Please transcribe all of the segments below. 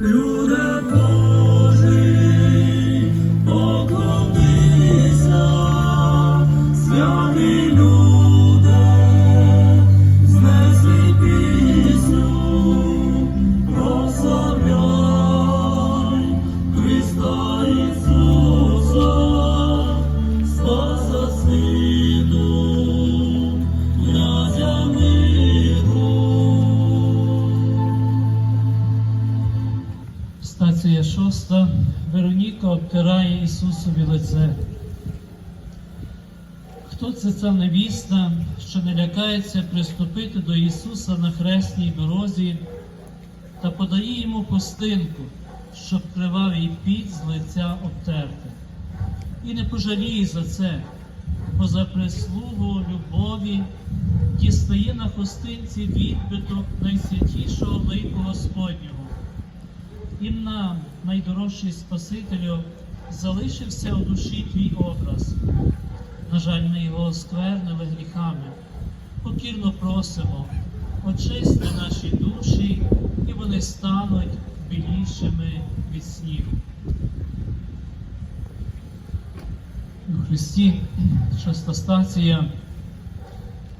Люде Божий, шоста. Вероніка обтирає Ісусові лице. Хто це ця невіста, що не лякається приступити до Ісуса на хресній дорозі та подає йому пустинку, щоб кривавий піт з лиця обтерти. І не пожаліє за це, бо за прислугу любові дістає на хустинці відбиток найсвятішого лику Господнього. І нам, найдорожчий Спасителю, залишився у душі твій образ. На жаль, ми його осквернили гріхами. Покірно просимо, очисти наші душі, і вони стануть білішими від снігу. У Христі шоста стація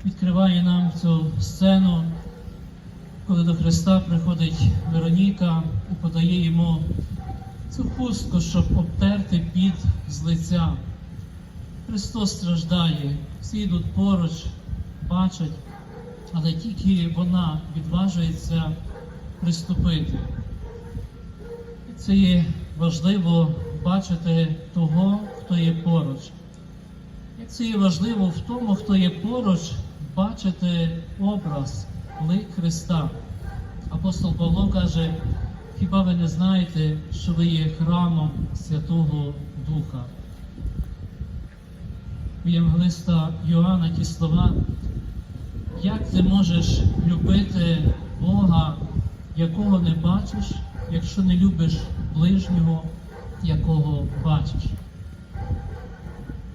відкриває нам цю сцену, коли до Христа приходить Вероніка і подає йому цю хустку, щоб обтерти під з лиця. Христос страждає, всі йдуть поруч, бачать, але тільки вона відважується приступити. І це є важливо бачити того, хто є поруч. Як це є важливо в тому, хто є поруч, бачити образ, лик Христа. Апостол Павло каже, хіба ви не знаєте, що ви є храмом Святого Духа? У Євангелиста Йоанна ті слова, як ти можеш любити Бога, якого не бачиш, якщо не любиш ближнього, якого бачиш?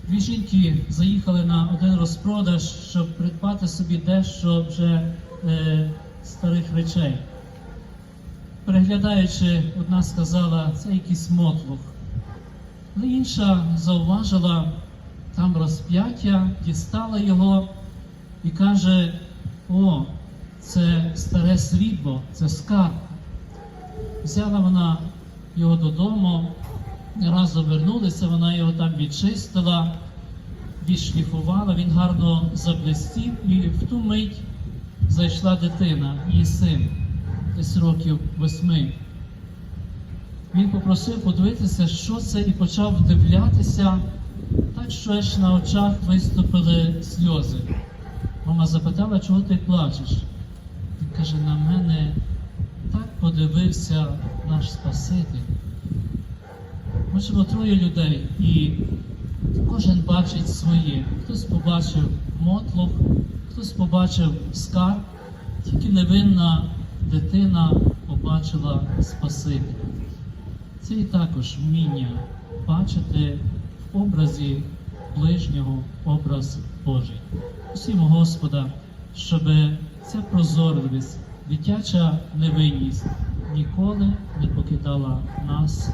Дві жінки заїхали на один розпродаж, щоб придбати собі дещо вже е, старих речей. Переглядаючи, одна сказала, це якийсь мотлух. Але інша зауважила там розп'яття, дістала його і каже: О, це старе срібло, це скарб. Взяла вона його додому, разом вернулися, вона його там відчистила, відшліфувала, він гарно заблистів, і в ту мить зайшла дитина, її син, десь років восьми. Він попросив подивитися, що це, і почав вдивлятися, так що аж на очах виступили сльози. Мама запитала, чого ти плачеш? Він каже, на мене так подивився наш Спаситель. Ми живемо троє людей, і кожен бачить своє. Хтось побачив мотлох, хтось побачив скарб, тільки невинна дитина побачила Спасителя. Це і також вміння бачити в образі ближнього образ Божий. Усімо Господа, щоб ця прозорливість, дитяча невинність ніколи не покидала нас.